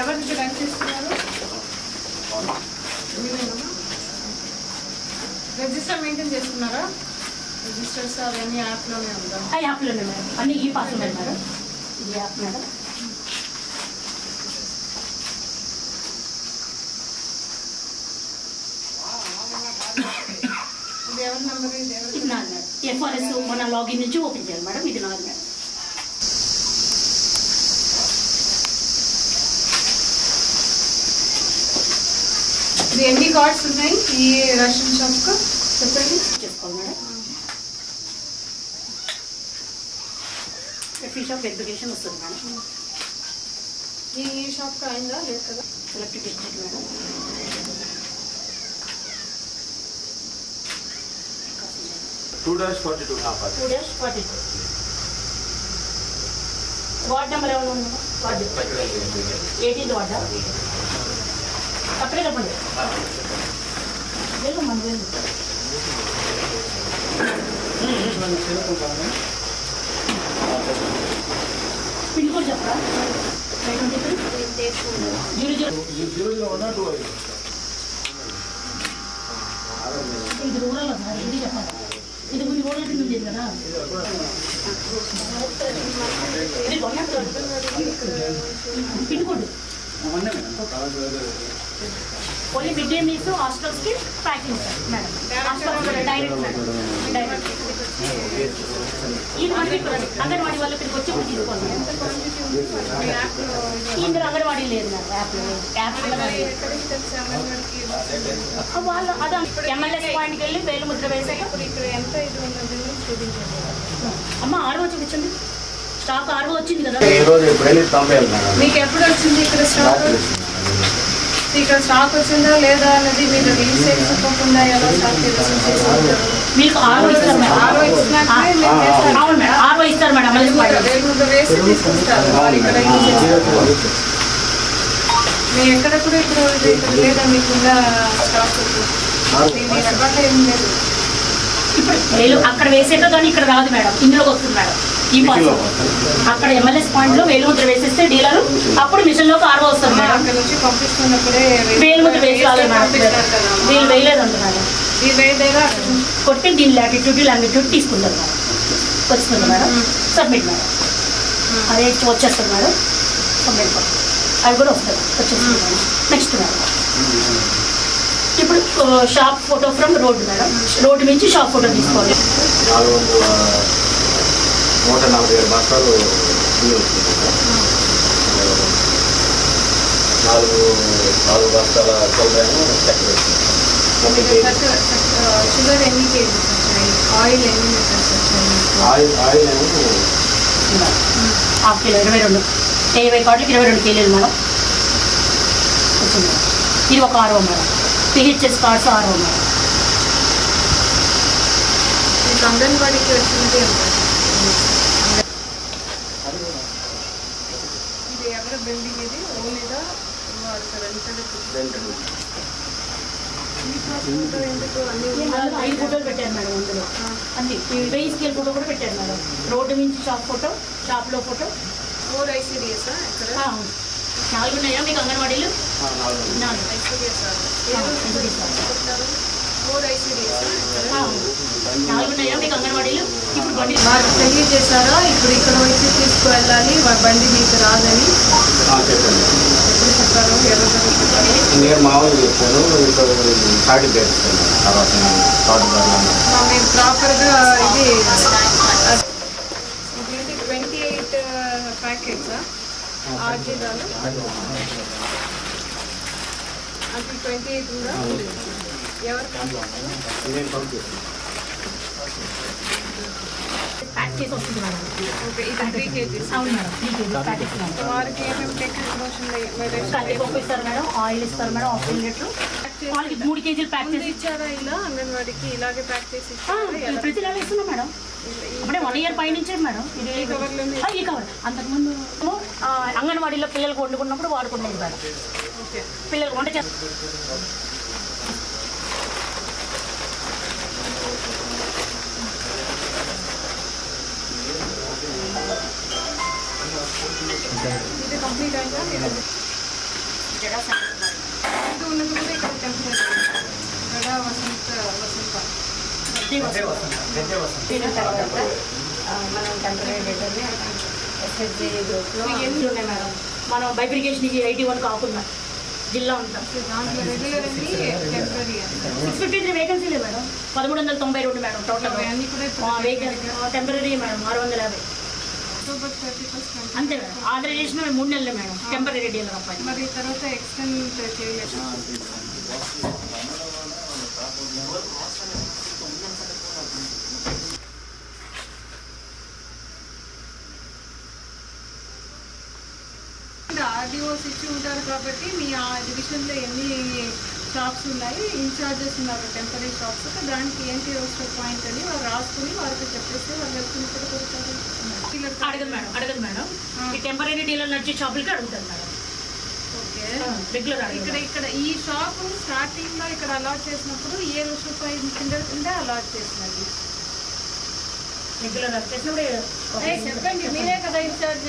ఎవరికి రన్ చేస్తున్నారు? Register maintain చేస్తున్నారా? రిజిస్టర్స్ అవన్నీ యాప్లోనే ఉందా? ఆ యాప్లోనే మేడం అన్ని ఈ పాస్ ఉన్నాయి మేడం ఇది యాప్ మేడం ఇది ఎవరి నెంబర్ ఇది ఎవరి ఇది నాది మేడం ఎఫ్ఆర్ఎస్ మన లాగిన్ నుంచి ఓపెన్ చేయాలి మేడం ఇది నాది మేడం ఇది ఎన్ని కార్డ్స్ ఉన్నాయి ఈ రేషన్ షాప్కు చెప్పండి చేసుకోవాలి మేడం ఫీ షాప్ వెరిఫికేషన్ వస్తుంది మేడం ఈ షాప్కి అయిందా లేదు కదా electric district madam two dash forty two half two days forty two ward number ఏమైనా ఉందా వార్డు ఎయిటీన్త్ వార్డా అప్పుడే చెప్పండి వెళ్ళు మన వెళ్ళు పిన్ కోడ్ చెప్పరా five twenty three zero zero zero zero one two ఐదు ఇది రూరల్ సార్ ఇది చెప్పాలి ఇది కొన్ని రూరల్ కింద ఉంది కదా ఇది pin code only mid day meals హాస్టల్స్కి packing sir madam. Hostel direct madam. Direct. ఈ మనకి అంగన్వాడీ వాళ్ళు ఇక్కడికి వచ్చి మేడం. ఇందులో అంగన్వాడీ లేదు మేడం వాళ్ళు అదే. ఎమ్మెల్యే పాయింట్కి వెళ్ళి వేలు ముద్ర వేసాక. ఎంత ఇది అమ్మ ఆరు చూపించండి స్టాక్ ఆరు వచ్చింది కదా. మీకు ఎప్పుడు వచ్చింది ఇక్కడ స్టాక్? ఇక్కడ స్టాక్ వచ్చిందా లేదా అన్నది మీరు రీసేల్స్ చెప్పకుండా ఎలా స్టాక్ మీకు ఆరు ఇస్తారు మేడం. ఆరో. అవును మేడం. ఆరు ఇస్తారు మేడం. వేసి ఇక్కడ మీ ఎక్కడ కూడా ఇప్పుడు లేదా మీకున్న స్టాక్ మీ అకౌంట్ ఏం లేదు. ఇప్పుడు అక్కడ వేసేటో కానీ ఇక్కడ రాదు మేడం. ఇందులోకి వస్తుంది మేడం. అక్కడ ఎమ్మెల్యే పాయింట్లో వేలు ముద్ర వేసేస్తే డీలర్ అప్పుడు మిషన్లోకి ఆరు వస్తుంది మేడం. అక్కడ నుంచి పంపిస్తున్నప్పుడే వేలు ముద్ర వేసి వీళ్ళు వేయలేదా కొట్టి దీని లాటిట్యూడ్ లాంగిట్యూడ్ తీసుకుంటారు మేడం. వస్తుంది మేడం. Submit madam. అదే వచ్చేస్తుంది మేడం. Submit madam. అవి కూడా వస్తుంది వచ్చేస్తుంది మేడం. Next madam. ఇప్పుడు shop photo from road madam. Road నుంచి షాప్ ఫోటో తీసుకోవాలి. నూట నలభై ఏడు బస్తాలు బియ్యం వచ్చింది. నాలుగు నాలుగు బస్తాల కొలతేమో చక్కెర వచ్చింది షుగర్ ఎన్ని కేజీస్ వచ్చాయి? ఆయిల్ ఎన్ని లీటర్స్ వచ్చాయి ఆయిల్ ఆయిల్ ఏమో హాఫ్ కిలో ఇరవై రెండు. ఇరవై కార్డులకి ఇరవై రెండు కేజీలు మేడం. వచ్చింది. మేడం. ఇది ఒక ఆరో మేడం. పిహెచ్ఎస్ కార్డ్స్ ఆరో మేడం. అంగన్వాడీకి వచ్చినది ఎంత ఇది ఎవరి బిల్డింగ్ ఇది. ఓన్లీగా అన్ని అందులో ఐదు ఫోటోలు పెట్టారు మేడం అందులో. అంతే వెయ్యి స్కేల్ ఫోటో కూడా పెట్టారు మేడం. రోడ్డు నుంచి షాప్ ఫోటో షాప్లో ఫోటో ఫోర్ ఐసీడిఎస్ ఎక్కడ ఆ, నాలుగు ఉన్నాయా మీకు అంగన్వాడీలు. నాలుగు. ఐసీడిఎస్. వారికి తెలియజేశారా? ఇప్పుడు ఇక్కడ వచ్చి తీసుకువెళ్ళాలి. బండి మీకు రాదని. చెప్పారు? నేను చెప్పాను. తర్వాత థర్డ్ ప్రాపర్గా ఇది ట్వంటీ ఎయిట్ ప్యాకెట్సా? ఆర్జీదాలు అది ట్వంటీ ఎయిట్ పంపిస్తాను ప్యాక్ చేసి వస్తుంది మేడం అవును మేడం త్రీ కేజీ కందిపప్పు ఇస్తారు మేడం ఆయిల్ ఇస్తారు మేడం వాళ్ళకి మూడు కేజీలు ప్యాక్ చేసి ఇచ్చారా ఇలా అంగన్వాడికి ఇలాగే ప్యాక్ చేసి ప్రతి నెల ఇస్తున్నాం మేడం అంటే వన్ ఇయర్ పైన మేడం ఇది ఈ కవర్ అంతకుముందు అంగన్వాడీలో పిల్లలకు వండుకున్నప్పుడు వాడుకుంటుంది మేడం పిల్లలకు పిల్లలు వంట చేస్తారు వసంత తర్వాత ఆ, మనం టెంపరీ డేటర్ని ఎస్ఎస్జి గ్రూప్లో మీకు ఎన్ని ఉన్నాయి మేడం మనం బైఫికేషన్కి ఎయిటీ వన్ కాకుండా జిల్లా ఉంటాం సిక్స్ ఫిఫ్టీ త్రీ వేకెన్సీలే మేడం పదమూడు వందల తొంభై రెండు madam total vacancy temporary madam ఆరు వందల యాభై అక్టోబర్ థర్టీ ఫస్ట్ అంతే మేడం. ఆథరైజేషన్ మేము మూడు నెలలే మేడం. టెంపరీ డీలర్ అబ్బాయి మరి తర్వాత ఎక్స్టెండ్ చేయలేదు ఆర్డీఓస్ ఇచ్చి ఉంటారు కాబట్టి మీ ఆ డివిజన్లో ఎన్ని షాప్స్ ఉన్నాయి ఇన్ఛార్జెస్ ఉన్నారు టెంపరీ షాప్స్ దానికి ఏంటి రోస్టర్ పాయింట్ అని వారు రాసుకుని వారికి చెప్పేస్తే వాళ్ళు వెళ్తున్న కూడా కొడతారు అడగదు మేడం అడగదు మేడం. ఈ టెంపరీ డీలర్ నడిచే షాపులకి అడుగుతారు మేడం. ఓకే. రెగ్యులర్ ఇక్కడ ఇక్కడ ఈ షాప్ స్టార్టింగ్లో ఇక్కడ అలాట్ చేసినప్పుడు ఏ పాయింట్ కింద కింద అలాట్ చేసినది? రెగ్యులర్ చెప్పండి. మీరే కదా ఇన్ఛార్జ్